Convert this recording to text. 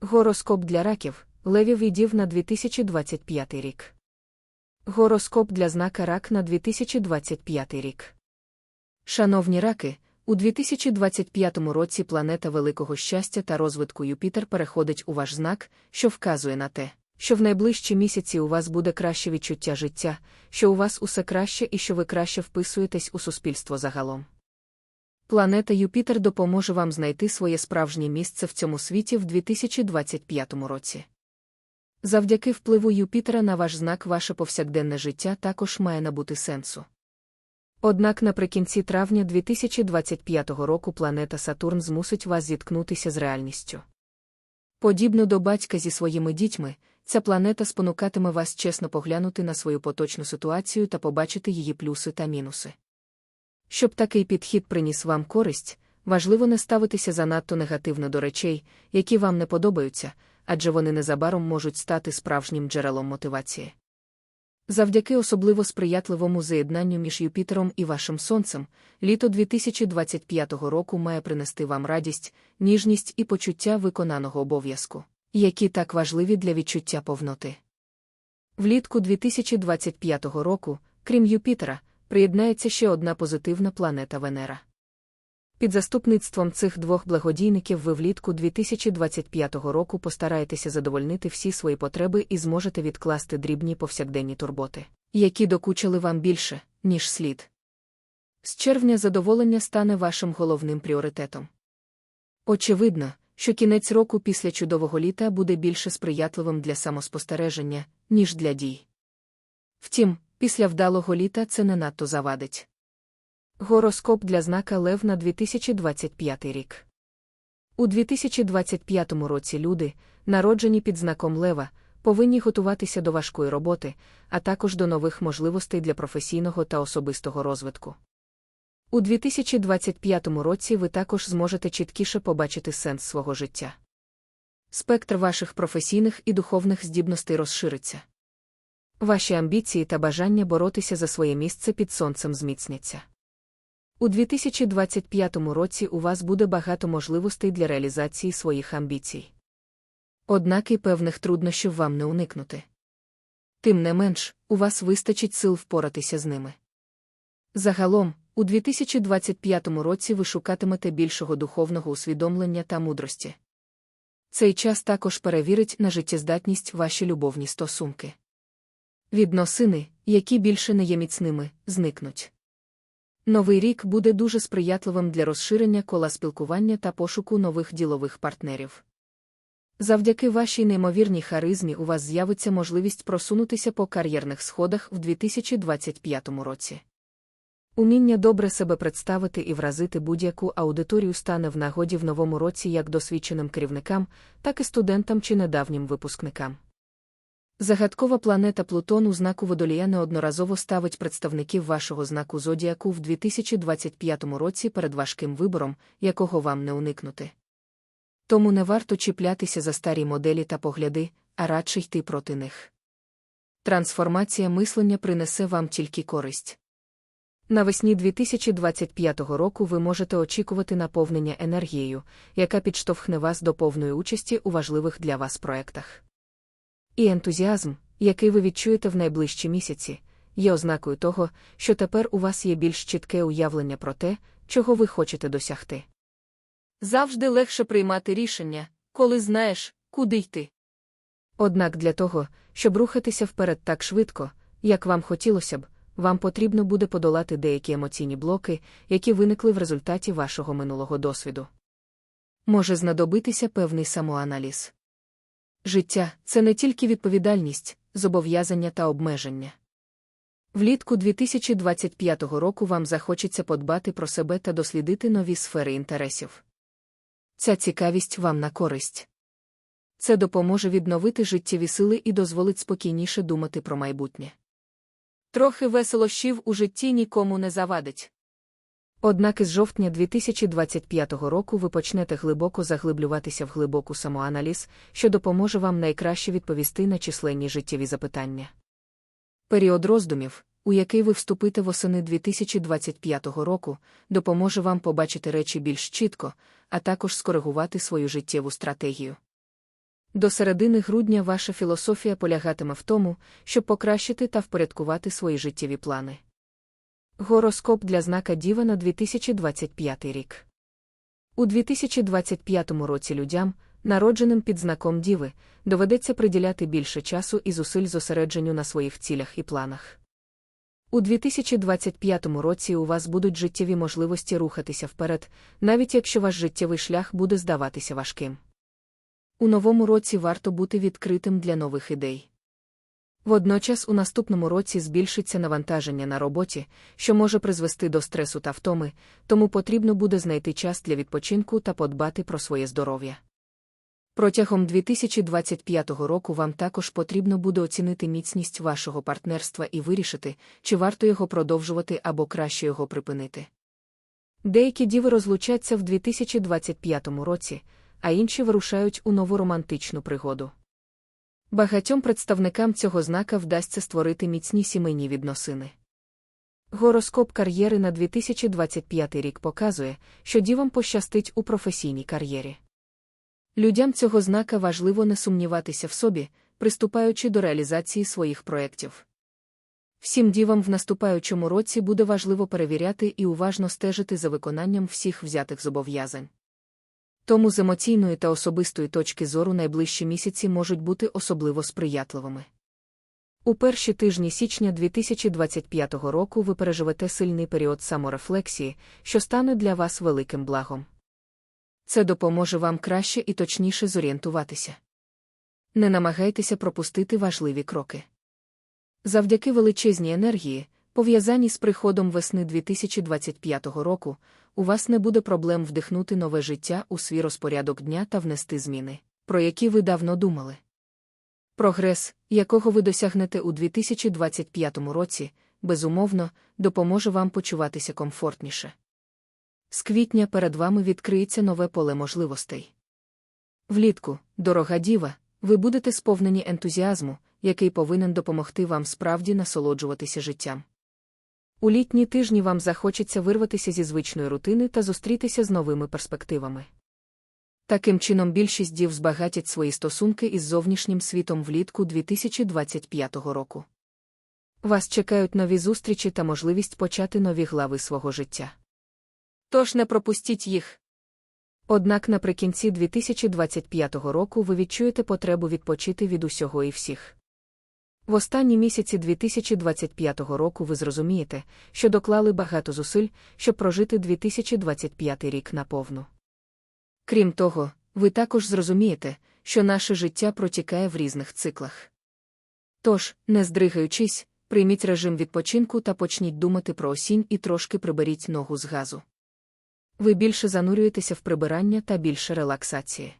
Гороскоп для раків, левів і дів на 2025 рік. Гороскоп для знака рак на 2025 рік. Шановні раки, у 2025 році планета великого щастя та розвитку Юпітер переходить у ваш знак, що вказує на те, що в найближчі місяці у вас буде краще відчуття життя, що у вас усе краще і що ви краще вписуєтесь у суспільство загалом. Планета Юпітер допоможе вам знайти своє справжнє місце в цьому світі в 2025 році. Завдяки впливу Юпітера на ваш знак ваше повсякденне життя також має набути сенсу. Однак наприкінці травня 2025 року планета Сатурн змусить вас зіткнутися з реальністю. Подібно до батька зі своїми дітьми, ця планета спонукатиме вас чесно поглянути на свою поточну ситуацію та побачити її плюси та мінуси. Щоб такий підхід приніс вам користь, важливо не ставитися занадто негативно до речей, які вам не подобаються, адже вони незабаром можуть стати справжнім джерелом мотивації. Завдяки особливо сприятливому заєднанню між Юпітером і вашим сонцем, літо 2025 року має принести вам радість, ніжність і почуття виконаного обов'язку, які так важливі для відчуття повноти. Влітку 2025 року, крім Юпітера, приєднається ще одна позитивна планета Венера. Під заступництвом цих двох благодійників ви влітку 2025 року постараєтеся задовольнити всі свої потреби і зможете відкласти дрібні повсякденні турботи, які докучили вам більше, ніж слід. З червня задоволення стане вашим головним пріоритетом. Очевидно, що кінець року після чудового літа буде більше сприятливим для самоспостереження, ніж для дій. Втім, після вдалого літа це не надто завадить. Гороскоп для знака Лев на 2025 рік. У 2025 році люди, народжені під знаком Лева, повинні готуватися до важкої роботи, а також до нових можливостей для професійного та особистого розвитку. У 2025 році ви також зможете чіткіше побачити сенс свого життя. Спектр ваших професійних і духовних здібностей розшириться. Ваші амбіції та бажання боротися за своє місце під сонцем зміцняться. У 2025 році у вас буде багато можливостей для реалізації своїх амбіцій. Однак і певних труднощів вам не уникнути. Тим не менш, у вас вистачить сил впоратися з ними. Загалом, у 2025 році ви шукатимете більшого духовного усвідомлення та мудрості. Цей час також перевірить на життєздатність ваші любовні стосунки. Відносини, які більше не є міцними, зникнуть. Новий рік буде дуже сприятливим для розширення кола спілкування та пошуку нових ділових партнерів. Завдяки вашій неймовірній харизмі у вас з'явиться можливість просунутися по кар'єрних сходах в 2025 році. Уміння добре себе представити і вразити будь-яку аудиторію стане в нагоді в новому році як досвідченим керівникам, так і студентам чи недавнім випускникам. Загадкова планета Плутон у знаку водолія неодноразово ставить представників вашого знаку зодіаку в 2025 році перед важким вибором, якого вам не уникнути. Тому не варто чіплятися за старі моделі та погляди, а радше йти проти них. Трансформація мислення принесе вам тільки користь. Навесні 2025 року ви можете очікувати наповнення енергією, яка підштовхне вас до повної участі у важливих для вас проектах. І ентузіазм, який ви відчуєте в найближчі місяці, є ознакою того, що тепер у вас є більш чітке уявлення про те, чого ви хочете досягти. Завжди легше приймати рішення, коли знаєш, куди йти. Однак для того, щоб рухатися вперед так швидко, як вам хотілося б, вам потрібно буде подолати деякі емоційні блоки, які виникли в результаті вашого минулого досвіду. Може знадобитися певний самоаналіз. Життя це не тільки відповідальність, зобов'язання та обмеження. Влітку 2025 року вам захочеться подбати про себе та дослідити нові сфери інтересів. Ця цікавість вам на користь. Це допоможе відновити життєві сили і дозволить спокійніше думати про майбутнє. Трохи веселощів у житті нікому не завадить. Однак із жовтня 2025 року ви почнете глибоко заглиблюватися в глибоку самоаналіз, що допоможе вам найкраще відповісти на численні життєві запитання. Період роздумів, у який ви вступите восени 2025 року, допоможе вам побачити речі більш чітко, а також скоригувати свою життєву стратегію. До середини грудня ваша філософія полягатиме в тому, щоб покращити та впорядкувати свої життєві плани. Гороскоп для знака Діва на 2025 рік. У 2025 році людям, народженим під знаком Діви, доведеться приділяти більше часу і зусиль зосередженню на своїх цілях і планах. У 2025 році у вас будуть життєві можливості рухатися вперед, навіть якщо ваш життєвий шлях буде здаватися важким. У новому році варто бути відкритим для нових ідей. Водночас у наступному році збільшиться навантаження на роботі, що може призвести до стресу та втоми, тому потрібно буде знайти час для відпочинку та подбати про своє здоров'я. Протягом 2025 року вам також потрібно буде оцінити міцність вашого партнерства і вирішити, чи варто його продовжувати або краще його припинити. Деякі діви розлучаться в 2025 році, а інші вирушають у нову романтичну пригоду. Багатьом представникам цього знака вдасться створити міцні сімейні відносини. Гороскоп кар'єри на 2025 рік показує, що дівам пощастить у професійній кар'єрі. Людям цього знака важливо не сумніватися в собі, приступаючи до реалізації своїх проєктів. Всім дівам в наступаючому році буде важливо перевіряти і уважно стежити за виконанням всіх взятих зобов'язань. Тому з емоційної та особистої точки зору найближчі місяці можуть бути особливо сприятливими. У перші тижні січня 2025 року ви переживете сильний період саморефлексії, що стане для вас великим благом. Це допоможе вам краще і точніше зорієнтуватися. Не намагайтеся пропустити важливі кроки. Завдяки величезній енергії, пов'язаній з приходом весни 2025 року, у вас не буде проблем вдихнути нове життя у свій розпорядок дня та внести зміни, про які ви давно думали. Прогрес, якого ви досягнете у 2025 році, безумовно, допоможе вам почуватися комфортніше. З квітня перед вами відкриється нове поле можливостей. Влітку, дорога діва, ви будете сповнені ентузіазму, який повинен допомогти вам справді насолоджуватися життям. У літні тижні вам захочеться вирватися зі звичної рутини та зустрітися з новими перспективами. Таким чином, більшість дів збагатять свої стосунки із зовнішнім світом влітку 2025 року. Вас чекають нові зустрічі та можливість почати нові глави свого життя. Тож не пропустіть їх. Однак наприкінці 2025 року ви відчуєте потребу відпочити від усього і всіх. В останні місяці 2025 року ви зрозумієте, що доклали багато зусиль, щоб прожити 2025 рік наповну. Крім того, ви також зрозумієте, що наше життя протікає в різних циклах. Тож, не здригаючись, прийміть режим відпочинку та почніть думати про осінь і трошки приберіть ногу з газу. Ви більше занурюєтеся в прибирання та більше релаксації.